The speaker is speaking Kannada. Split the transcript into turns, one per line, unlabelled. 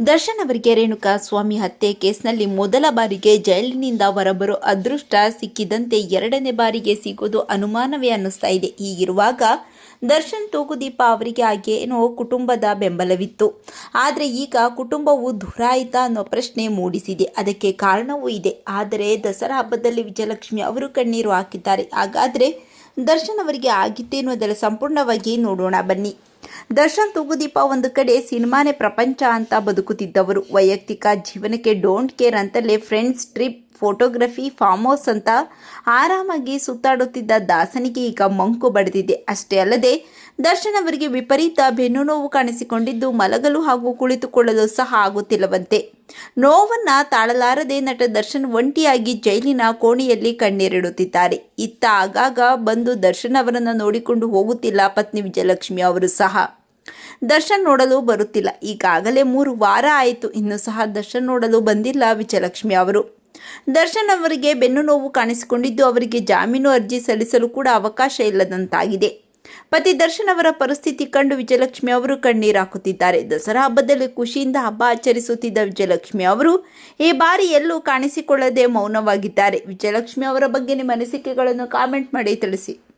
ದರ್ಶನ್ ಅವರಿಗೆ ರೇಣುಕಾ ಸ್ವಾಮಿ ಹತ್ಯೆ ಕೇಸ್ನಲ್ಲಿ ಮೊದಲ ಬಾರಿಗೆ ಜೈಲಿನಿಂದ ಹೊರಬರೋ ಅದೃಷ್ಟ ಸಿಕ್ಕಿದಂತೆ ಎರಡನೇ ಬಾರಿಗೆ ಸಿಗೋದು ಅನುಮಾನವೇ ಅನ್ನಿಸ್ತಾ ಇದೆ. ಹೀಗಿರುವಾಗ ದರ್ಶನ್ ತೂಗುದೀಪ ಅವರಿಗೆ ಆಗೇನೋ ಕುಟುಂಬದ ಬೆಂಬಲವಿತ್ತು. ಆದರೆ ಈಗ ಕುಟುಂಬವು ದುರಾಯಿತ ಅನ್ನೋ ಪ್ರಶ್ನೆ ಮೂಡಿಸಿದೆ. ಅದಕ್ಕೆ ಕಾರಣವೂ ಇದೆ. ಆದರೆ ದಸರಾ ಹಬ್ಬದಲ್ಲಿ ವಿಜಯಲಕ್ಷ್ಮಿ ಅವರು ಕಣ್ಣೀರು ಹಾಕಿದ್ದಾರೆ. ಹಾಗಾದರೆ ದರ್ಶನ್ ಅವರಿಗೆ ಆಗಿತ್ತೇನು ಅದರ ಸಂಪೂರ್ಣವಾಗಿ ನೋಡೋಣ ಬನ್ನಿ. ದರ್ಶನ್ ತೂಗುದೀಪ ಒಂದು ಕಡೆ ಸಿನಿಮಾನೇ ಪ್ರಪಂಚ ಅಂತ ಬದುಕುತ್ತಿದ್ದವರು. ವೈಯಕ್ತಿಕ ಜೀವನಕ್ಕೆ ಡೋಂಟ್ ಕೇರ್ ಅಂತಲೇ friends trip photography farm house ಅಂತ ಆರಾಮಾಗಿ ಸುತ್ತಾಡುತ್ತಿದ್ದ ದಾಸನಿಗೆ ಈಗ ಮಂಕು ಬಡಿದಿದೆ. ಅಷ್ಟೇ ಅಲ್ಲದೆ, ದರ್ಶನ್ ಅವರಿಗೆ ವಿಪರೀತ ಬೆನ್ನು ನೋವು ಕಾಣಿಸಿಕೊಂಡಿದ್ದು ಮಲಗಲು ಹಾಗೂ ಕುಳಿತುಕೊಳ್ಳಲು ಸಹ ಆಗುತ್ತಿಲ್ಲವಂತೆ. ನೋವನ್ನ ತಾಳಲಾರದೆ ನಟ ದರ್ಶನ್ ಒಂಟಿಯಾಗಿ ಜೈಲಿನ ಕೋಣೆಯಲ್ಲಿ ಕಣ್ಣೀರಿಡುತ್ತಿದ್ದಾರೆ. ಇತ್ತ ಆಗಾಗ ಬಂದು ದರ್ಶನ್ ಅವರನ್ನು ನೋಡಿಕೊಂಡು ಹೋಗುತ್ತಿಲ್ಲ ಪತ್ನಿ ವಿಜಯಲಕ್ಷ್ಮಿ ಅವರು ಸಹ. ದರ್ಶನ್ ನೋಡಲು ಬರುತ್ತಿಲ್ಲ. ಈಗಾಗಲೇ ಮೂರು ವಾರ ಆಯಿತು. ಇನ್ನು ಸಹ ದರ್ಶನ್ ನೋಡಲು ಬಂದಿಲ್ಲ ವಿಜಯಲಕ್ಷ್ಮಿ ಅವರು. ದರ್ಶನ್ ಅವರಿಗೆ ಬೆನ್ನು ನೋವು ಕಾಣಿಸಿಕೊಂಡಿದ್ದು ಅವರಿಗೆ ಜಾಮೀನು ಅರ್ಜಿ ಸಲ್ಲಿಸಲು ಕೂಡ ಅವಕಾಶ ಇಲ್ಲದಂತಾಗಿದೆ. ಪತಿ ದರ್ಶನ್ ಅವರ ಪರಿಸ್ಥಿತಿ ಕಂಡು ವಿಜಯಲಕ್ಷ್ಮಿ ಅವರು ಕಣ್ಣೀರು ಹಾಕುತ್ತಿದ್ದಾರೆ. ದಸರಾ ಹಬ್ಬದಲ್ಲಿ ಖುಷಿಯಿಂದ ಹಬ್ಬ ಆಚರಿಸುತ್ತಿದ್ದ ವಿಜಯಲಕ್ಷ್ಮಿ ಅವರು, ಈ ಬಾರಿ ಎಲ್ಲೂ ಕಾಣಿಸಿಕೊಳ್ಳದೆ ಮೌನವಾಗಿದ್ದಾರೆ. ವಿಜಯಲಕ್ಷ್ಮಿ ಅವರ ಬಗ್ಗೆ ನಿಮ್ಮ ಅನಿಸಿಕೆಗಳನ್ನು ಕಾಮೆಂಟ್ ಮಾಡಿ ತಿಳಿಸಿ.